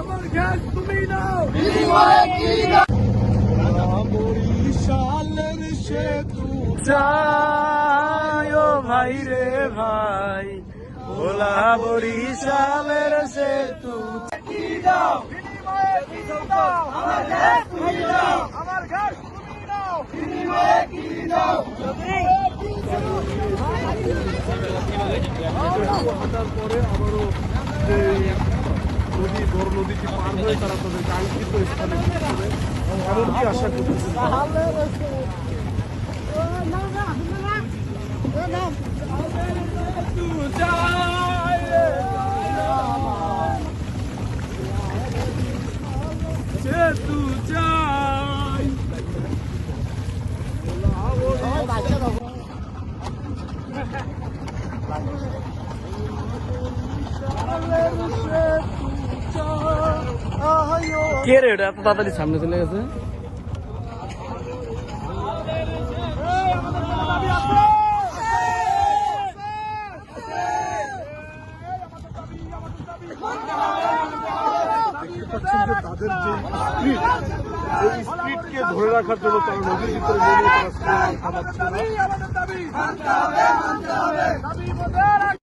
আমার গ্যাস তুমি নাও বরিশালের সেতু যায় ও ভাই রে ভাই ভোলা বরিশালের সেতু। দাও আমার গ্যাস তুমি দাও তারা তাদের কাঙ্ক্ষিত স্থানে এমনকি আশা করতেছে সেতু চাই। কে রে ওটা তাড়াতাড়ি সামনে চলে গেছে। পাচ্ছেন যে তাদের যে স্পিড এই স্পিডকে ধরে রাখার জন্য তারা নদীর ভিতরে নেমে তারা থামাচ্ছে না